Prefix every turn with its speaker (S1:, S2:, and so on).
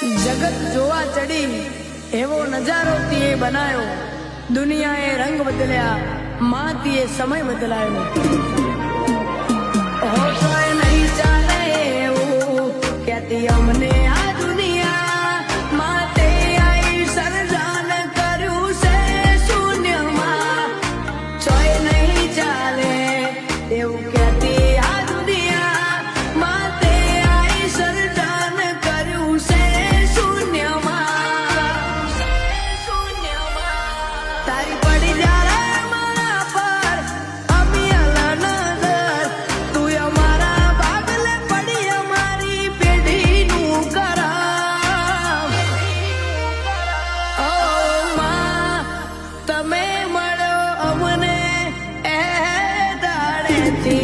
S1: જગત જોવા ચડી, એવો નજારો તીએ બનાયો દુનિયાએ રંગ બદલ્યા, માં તીએ સમય બદલાયો નહીં ચાલે એવું, ક્યાંથી અમને આ Eu quero. അവനെ ഏതാടത്തി